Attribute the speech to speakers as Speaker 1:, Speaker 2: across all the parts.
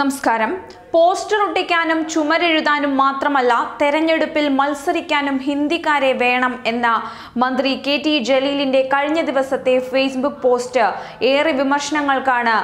Speaker 1: നമസ്കാരം. പോസ്റ്റർ ഒട്ടിക്കാനും ചുമരെഴുതാനും മാത്രമല്ല തെരഞ്ഞെടുപ്പിൽ മത്സരിക്കാനും ഹിന്ദിക്കാരെ വേണം എന്ന മന്ത്രി കെ ടി ജലീലിന്റെ കഴിഞ്ഞ ദിവസത്തെ ഫേസ്ബുക്ക് പോസ്റ്റ് ഏറെ വിമർശനങ്ങൾക്കാണ്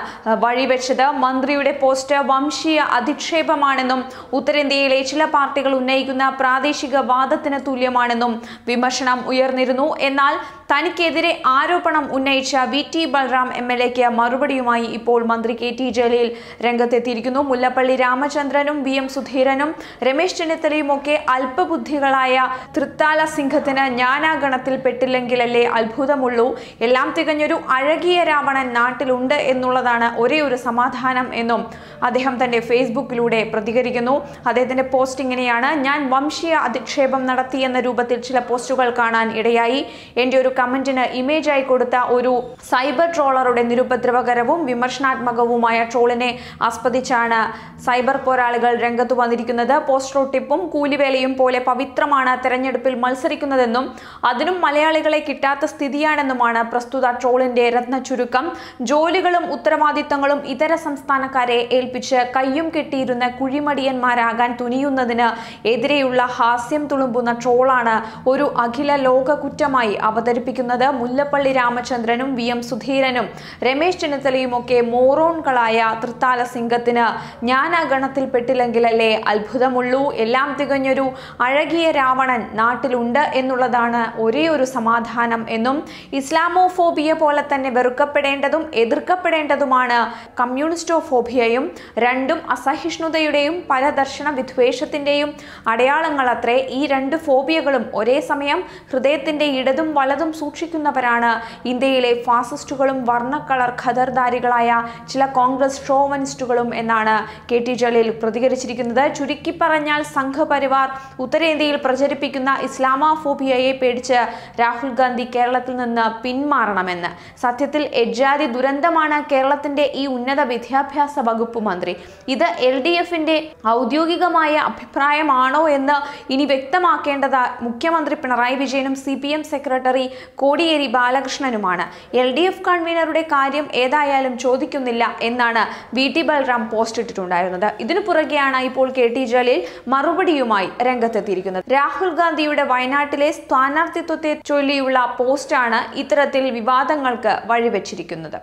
Speaker 1: വഴിവെച്ചത്. മന്ത്രിയുടെ പോസ്റ്റ് വംശീയ അധിക്ഷേപമാണെന്നും ഉത്തരേന്ത്യയിലെ ചില പാർട്ടികൾ ഉന്നയിക്കുന്ന പ്രാദേശിക വാദത്തിന് തുല്യമാണെന്നും വിമർശനം ഉയർന്നിരുന്നു. എന്നാൽ തനിക്കെതിരെ ആരോപണം ഉന്നയിച്ച V T Balram M L എക്ക് മറുപടിയുമായി ഇപ്പോൾ മന്ത്രി കെ ടി ജലീൽ രംഗത്തെത്തിയിരിക്കുന്നു. മുല്ലപ്പള്ളി രാമചന്ദ്രനും വി എം സുധീരനും രമേശ് ചെന്നിത്തലയുമൊക്കെ അല്പബുദ്ധികളായ തൃത്താല സിംഹത്തിന് ഞാനാ ഗണത്തിൽ പെട്ടില്ലെങ്കിലല്ലേ അത്ഭുതമുള്ളൂ. എല്ലാം തികഞ്ഞൊരു അഴകിയ രാവണൻ നാട്ടിലുണ്ട് എന്നുള്ളതാണ് ഒരേ ഒരു സമാധാനം എന്നും അദ്ദേഹം തന്റെ ഫേസ്ബുക്കിലൂടെ പ്രതികരിക്കുന്നു. അദ്ദേഹത്തിന്റെ പോസ്റ്റ് ഇങ്ങനെയാണ് ഞാൻ വംശീയ അധിക്ഷേപം നടത്തി എന്ന രൂപത്തിൽ ചില പോസ്റ്റുകൾ കാണാൻ ഇടയായി. എന്റെ ഒരു കമന്റിന് ഇമേജായി കൊടുത്ത ഒരു സൈബർ ട്രോളറുടെ നിരുപദ്രവകരവും വിമർശനാത്മകവുമായ ട്രോളിനെ ആസ്പദിച്ചാണ് സൈബർ പോരാളികൾ രംഗത്തു വന്നിരിക്കുന്നത്. പോസ്റ്റ് ഒട്ടിപ്പും കൂലിവേലയും പോലെ പവിത്രമാണ് തെരഞ്ഞെടുപ്പിൽ മത്സരിക്കുന്നതെന്നും അതിനും മലയാളികളെ കിട്ടാത്ത സ്ഥിതിയാണെന്നുമാണ് പ്രസ്തുത ട്രോളിന്റെ രത്ന ചുരുക്കം. ജോലികളും ഉത്തരവാദിത്തങ്ങളും ഇതര സംസ്ഥാനക്കാരെ ഏൽപ്പിച്ച് കയ്യും കെട്ടിയിരുന്ന കുഴിമടിയന്മാരാകാൻ തുനിയുന്നതിന് എതിരെയുള്ള ഹാസ്യം തുളുമ്പുന്ന ട്രോളാണ് ഒരു അഖില ലോക കുറ്റമായി അവതരിപ്പിക്കുന്നത്. മുല്ലപ്പള്ളി രാമചന്ദ്രനും വി എം സുധീരനും രമേശ് ചെന്നിത്തലയുമൊക്കെ മോറോൺകളായ തൃത്താല സിംഗത്തിന് ഞാൻ ആ ഗണത്തിൽപ്പെട്ടില്ലെങ്കിലല്ലേ അത്ഭുതമുള്ളൂ? എല്ലാം തികഞ്ഞൊരു അഴകിയ രാവണൻ നാട്ടിലുണ്ട് എന്നുള്ളതാണ് ഒരേ ഒരു സമാധാനം എന്നും ഇസ്ലാമോഫോബിയ പോലെ തന്നെ വെറുക്കപ്പെടേണ്ടതും എതിർക്കപ്പെടേണ്ടതുമാണ് കമ്മ്യൂണിസ്റ്റോഫോബിയയും രണ്ടും അസഹിഷ്ണുതയുടെയും പരദർശന വിദ്വേഷത്തിന്റെയും അടയാളങ്ങളത്രേ ഈ രണ്ട് ഫോബിയകളും ഒരേ സമയം ഹൃദയത്തിന്റെ ഇടതും വലതും സൂക്ഷിക്കുന്നവരാണ്. ഇന്ത്യയിലെ ഫാസിസ്റ്റുകളും വർണക്കളർ ഖദർദാരികളായ ചില കോൺഗ്രസ് ഷോവനിസ്റ്റുകളും എന്നാണ് കെ ടി ജലീൽ പ്രതികരിച്ചിരിക്കുന്നത്. ചുരുക്കി പറഞ്ഞാൽ സംഘപരിവാർ ഉത്തരേന്ത്യയിൽ പ്രചരിപ്പിക്കുന്ന ഇസ്ലാമോഫോബിയയെ പേടിച്ച് രാഹുൽ ഗാന്ധി കേരളത്തിൽ നിന്ന് പിന്മാറണമെന്ന്. സത്യത്തിൽ എജാതി ദുരന്തമാണ് കേരളത്തിന്റെ ഈ ഉന്നത വിദ്യാഭ്യാസ വകുപ്പ് മന്ത്രി. ഇത് എൽ ഡി എഫിന്റെ ഔദ്യോഗികമായ അഭിപ്രായമാണോ എന്ന് ഇനി വ്യക്തമാക്കേണ്ടത് മുഖ്യമന്ത്രി പിണറായി വിജയനും C P M secretary Kodiyeri ബാലകൃഷ്ണനുമാണ്. L D F കൺവീനറുടെ കാര്യം ഏതായാലും ചോദിക്കുന്നില്ല എന്നാണ് വി ടി ബൽറാം പോസ്റ്റ് ഇട്ടിട്ടുണ്ടായിരുന്നത്. ഇതിനു പുറകെയാണ് ഇപ്പോൾ കെ ടി ജലീൽ മറുപടിയുമായി രംഗത്തെത്തിയിരിക്കുന്നത്. രാഹുൽ ഗാന്ധിയുടെ വയനാട്ടിലെ സ്ഥാനാർത്ഥിത്വത്തെ ചൊല്ലിയുള്ള പോസ്റ്റാണ് ഇത്തരത്തിൽ വിവാദങ്ങൾക്ക് വഴിവെച്ചിരിക്കുന്നത്.